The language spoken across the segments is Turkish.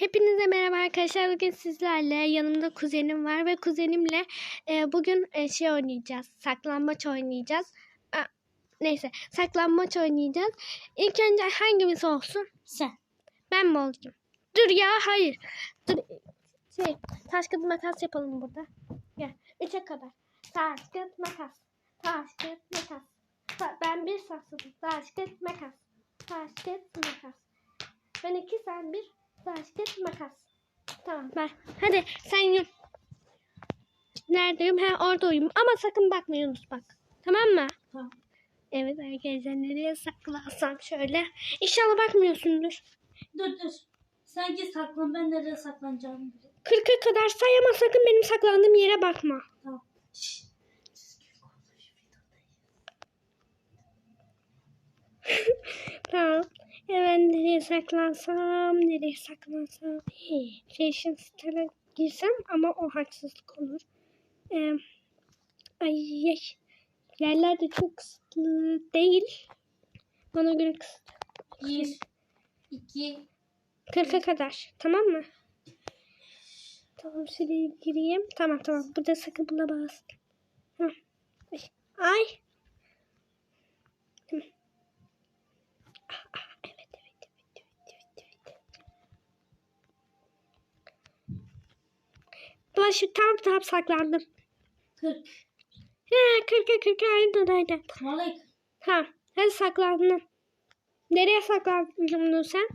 Hepinize merhaba arkadaşlar. Bugün sizlerle yanımda kuzenim var ve kuzenimle e, bugün e, şey oynayacağız. Saklambaç oynayacağız. Aa, neyse saklambaç oynayacağız. İlk önce hangimiz olsun? Sen. Ben mi olacağım? Dur ya hayır. Dur. Şey taş kağıt makas yapalım burada. Gel. Üçe kadar. Taş kağıt makas. Taş kağıt makas. Ta- ben bir sakladım. Taş kağıt makas. Taş kağıt makas. Ben iki sen bir. Kağıt makas. Tamam ben. Hadi sen yum. Neredeyim? Ha orada uyum. Ama sakın bakma Yunus bak. Tamam mı? Tamam. Evet arkadaşlar nereye saklansam şöyle. İnşallah bakmıyorsundur. Dur dur. Sen git saklan ben nereye saklanacağımı biliyorum. 40'a kadar say ama sakın benim saklandığım yere bakma. Tamam. Tamam. Evet nereye saklansam, nereye saklansam. Hey, Fashion Star'a girsem ama o haksızlık olur. Ee, ay, ay. Yerler de çok kısıtlı değil. Bana göre kısıtlı. Bir, iki, 40'a kadar. Tamam mı? Tamam şuraya gireyim. Tamam tamam. Burada sakın. Tamam. Ay. Ay. Ah, ah, Başı tam tam saklandım. kırk. Ha, 40'a 40'a aynen aynen. Kırk. Ha, hadi saklandım. Nereye saklandın sen?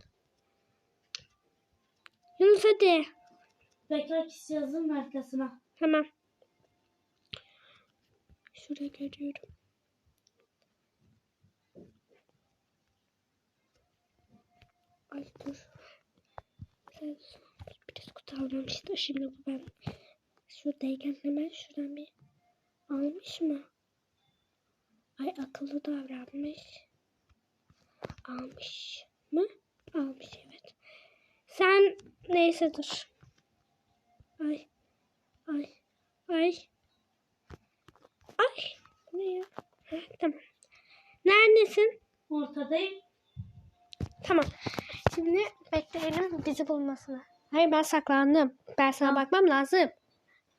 Yunus hadi. Bekar kişi yazının arkasına. Tamam. Şurada görüyorum. Ay dur. Sen biraz kutu almamıştı. Şimdi bu ben şuradayken hemen şuradan bir almış mı? Ay akıllı davranmış. Almış mı? Almış evet. Sen neyse dur. Ay. Ay. Ay. Ay. Ne ya? Heh, tamam. Neredesin? Ortadayım. Tamam. Şimdi bekleyelim bizi bulmasını. Hayır ben saklandım. Ben sana Tamam. bakmam lazım.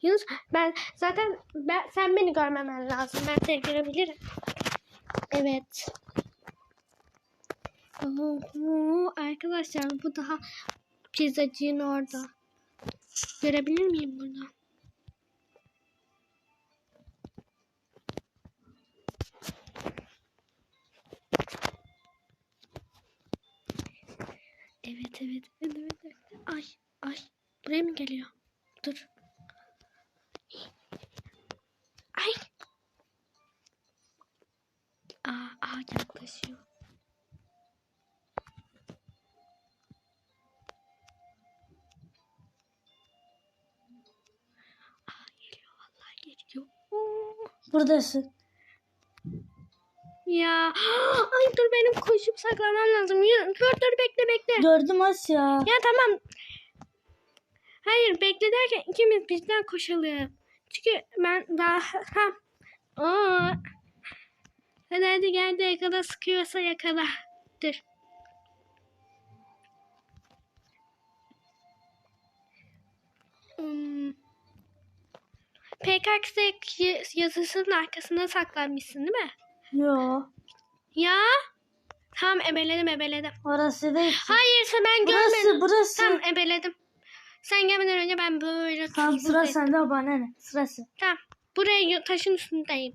Yunus ben zaten ben, sen beni görmemen lazım. Ben seni görebilirim. Evet. Oo, arkadaşlar bu daha pizzacının orada. Görebilir miyim buradan? Evet evet evet. evet. Ay ay buraya mı geliyor? Dur. Ay. Aa, aa yaklaşıyor. Aa geliyor vallahi geliyor. Oo. Buradasın. Ya ay dur benim koşup saklanmam lazım. Yürü, Dur dur bekle bekle. Gördüm Asya. Ya tamam. Hayır bekle derken ikimiz birden koşalım. Çünkü ben daha... Ha. Oo. Hadi hadi gel de yakala sıkıyorsa yakala. Dur. Hmm. PKX yazısının arkasında saklanmışsın değil mi? Yo. Ya. Tamam ebeledim ebeledim. Orası değil. Hayır sen ben Burası görmedim. burası. Tamam ebeledim. Sen gelmeden önce ben böyle Tamam sıra sende bana ne? Sırası. Tamam. Buraya taşın üstündeyim.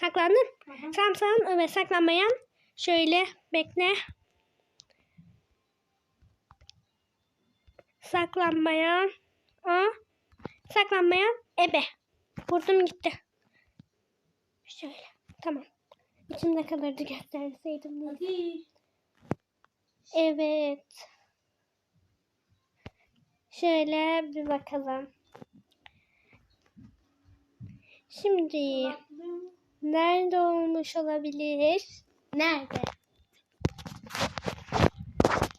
Saklandın? Aha. Tamam tamam evet saklanmayan. Şöyle bekle. Saklanmayan. Aa, saklanmayan ebe. Vurdum gitti. Şöyle. Tamam. İçimde kalırdı gösterseydim. Hadi. Evet. Şöyle bir bakalım. Şimdi nerede olmuş olabilir? Nerede?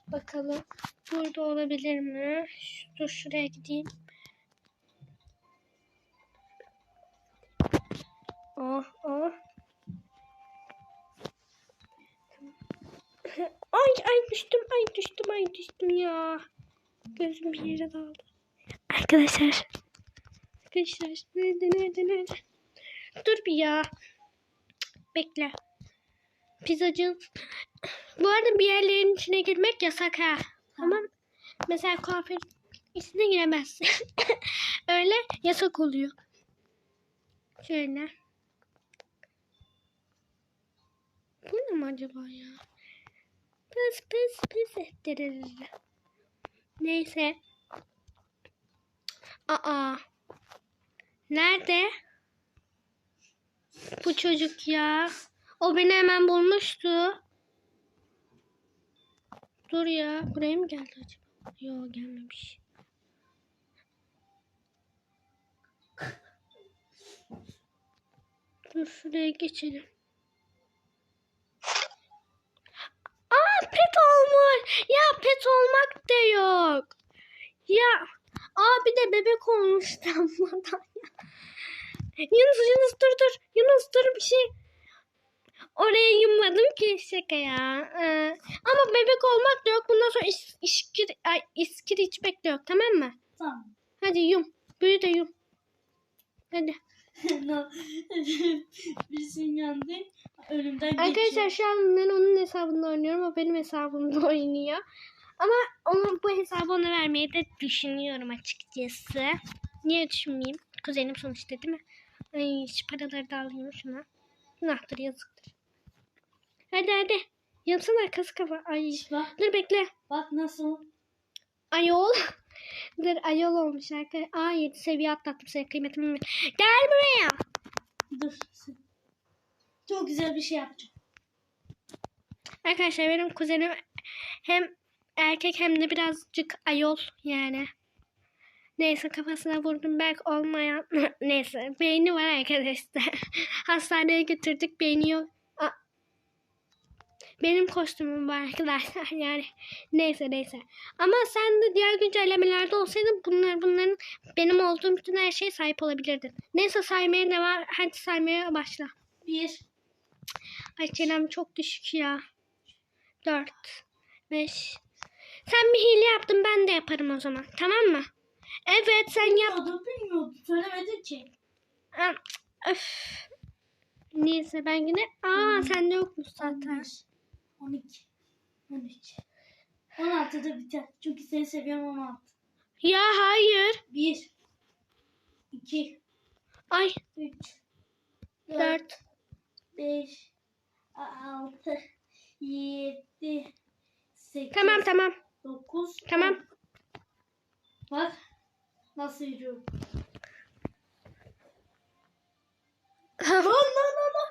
Bakalım. Burada olabilir mi? Dur şuraya gideyim. Oh oh. Ay ay düştüm ay düştüm ay düştüm ya. Gözüm bir yere daldı. Arkadaşlar. Arkadaşlar nerede nerede nerede? Dur bir ya. Bekle. Pizzacı. Bu arada bir yerlerin içine girmek yasak ha. Tamam. Mesela kuaför içine giremezsin. Öyle yasak oluyor. Şöyle. Bu ne mi acaba ya? Pıs pıs pıs ettirir. Neyse. Aa. Nerede? Bu çocuk ya. O beni hemen bulmuştu. Dur ya. Buraya mı geldi acaba? Yok gelmemiş. Dur şuraya geçelim. Aa pet olmuş. Ya pet olmak da yok. Ya aa bir de bebek olmuş tam ya. Yunus Yunus dur dur. Yunus dur bir şey. Oraya yummadım ki şaka ya. Ee, ama bebek olmak da yok. Bundan sonra is, işkir, ay, iskir içmek de yok tamam mı? Tamam. Hadi yum. Büyü de yum. Hadi. Birisinin yandı. Önümden Arkadaşlar geçiyor. şu an ben onun hesabında oynuyorum. O benim hesabımda oynuyor. Ama onun bu hesabı ona vermeyi de düşünüyorum açıkçası. Niye düşünmeyeyim? Kuzenim sonuçta değil mi? Ay şu paraları da alayım şuna. Günahtır yazıktır. Hadi hadi. Yapsana arkası kafa. Ay. Bak, Dur bekle. bak nasıl. Ayol. Dur ayol olmuş arkadaşlar. Aa 7 seviye atlattım sana kıymetimi. Gel buraya. Dur. Çok güzel bir şey yapacağım. Arkadaşlar benim kuzenim hem erkek hem de birazcık ayol yani. Neyse kafasına vurdum belki olmayan neyse beyni var arkadaşlar. Hastaneye götürdük beyni yok. Aa, benim kostümüm var arkadaşlar yani neyse neyse. Ama sen de diğer güncellemelerde olsaydın bunlar bunların benim olduğum bütün her şeye sahip olabilirdin. Neyse saymaya devam hadi saymaya başla. Bir. Ay çenem çok düşük ya. 4, 5. Sen bir hile yaptın ben de yaparım o zaman. Tamam mı? Evet sen yap. Bilmiyordum bilmiyordum. Söylemedin ki. Öf. Neyse ben yine. Aa sende yokmuş zaten. 11, 12, 13. 16'da biter. Çünkü seni seviyorum 16. Ya hayır. 1, 2, Ay 3, 4. 4, 5, 6, 7, 8, Tamam tamam. 9, Tamam. Bak Nasıl yürüyor? lan lan lan lan.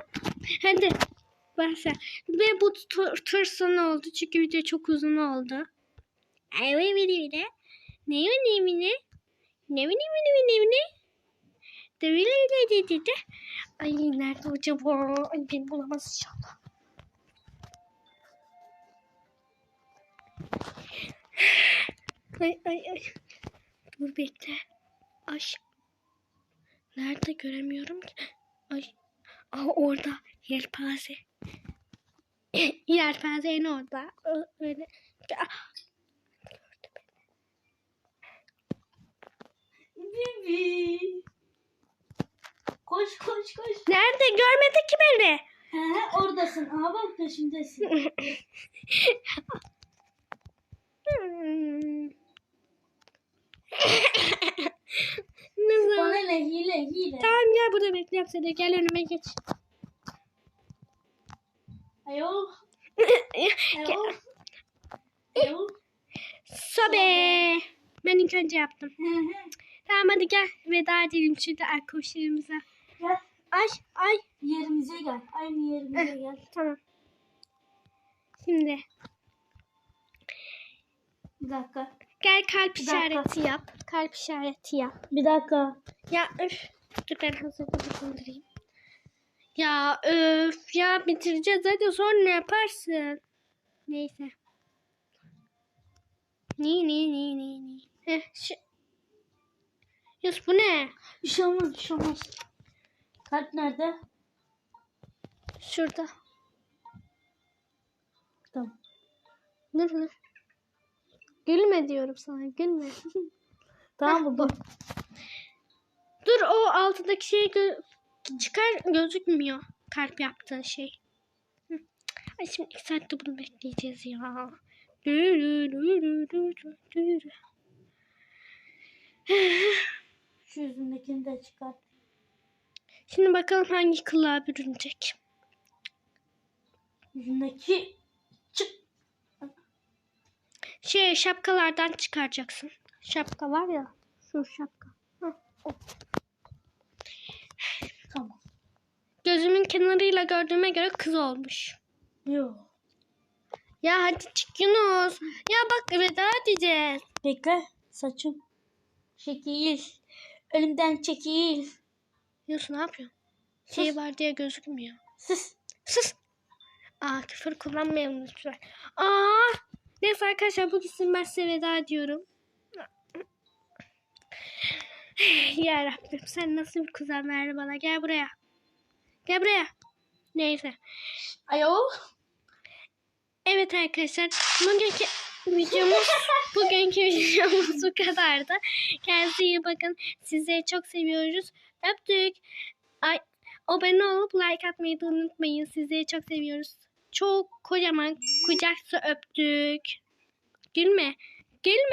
Hadi. Başla. Ve bu tur sonu oldu. Çünkü video çok uzun oldu. Evet video de. Ne o ne mi ne? Ne mi ne mi ne mi ne mi De bile de de de de. Ay nerede acaba? Ay beni bulamaz inşallah. ay ay ay. Dur bekle. Ay. Nerede göremiyorum ki. Ay. Aa orada yelpaze. yelpaze en orada. Öyle. Ah, gördü beni. Bibi. Koş koş koş. Nerede? Görmedi ki beni. He oradasın. Aha bak peşimdesin. Ne? Bana ne hile hile. Tamam gel burada bekliyorum seni. Gel önüme geç. Ayol. Ayol. Ayol. Sobe. Ben ilk önce yaptım. Tamam hadi gel veda edelim şimdi arkadaşlarımıza. Gel. Ay ay. Yerimize gel. Aynı yerimize gel. Tamam. Şimdi Bir dakika. Gel kalp işareti yap. Kalp işareti yap. Bir dakika. Ya öf. Dur ben hazırda bulundurayım. Ya öf ya bitireceğiz hadi sonra ne yaparsın? Neyse. Ni ni ni ni ni. Heh, şu... Yus bu ne? Bir şey olmaz bir şey olmaz. Kalp nerede? Şurada. Tamam. Dur dur. Gülme diyorum sana gülme. Tamam buldum. dur o altındaki şey gö- çıkar gözükmüyor. Kalp yaptığın şey. Hı. Ay şimdi iki saatte bunu bekleyeceğiz ya. Şu yüzündekini de çıkart. Şimdi bakalım hangi kılığa bürünecek. Yüzündeki çık. Şey şapkalardan çıkaracaksın. Şapka var ya. Şu şapka. Hı. Tamam. Gözümün kenarıyla gördüğüme göre kız olmuş. Yok. Ya hadi çık Yunus. Ya bak veda edeceğiz. Bekle. Saçım. Çekil. Önümden çekil. Yunus ne yapıyorsun? Şey var diye gözükmüyor. Sus. Sus. Aa küfür kullanmayalım lütfen. Aa. Neyse arkadaşlar bu gitsin ben size veda ediyorum. ya Rabbim sen nasıl bir kuzen verdin bana. Gel buraya. Gel buraya. Neyse. Ayol. Evet arkadaşlar bugünkü videomuz bugünkü videomuz bu kadardı. Kendinize iyi bakın. Sizleri çok seviyoruz. Öptük. Ay, abone olup like atmayı da unutmayın. Sizleri çok seviyoruz. Çok kocaman kucaksa öptük. Gülme. Gülme.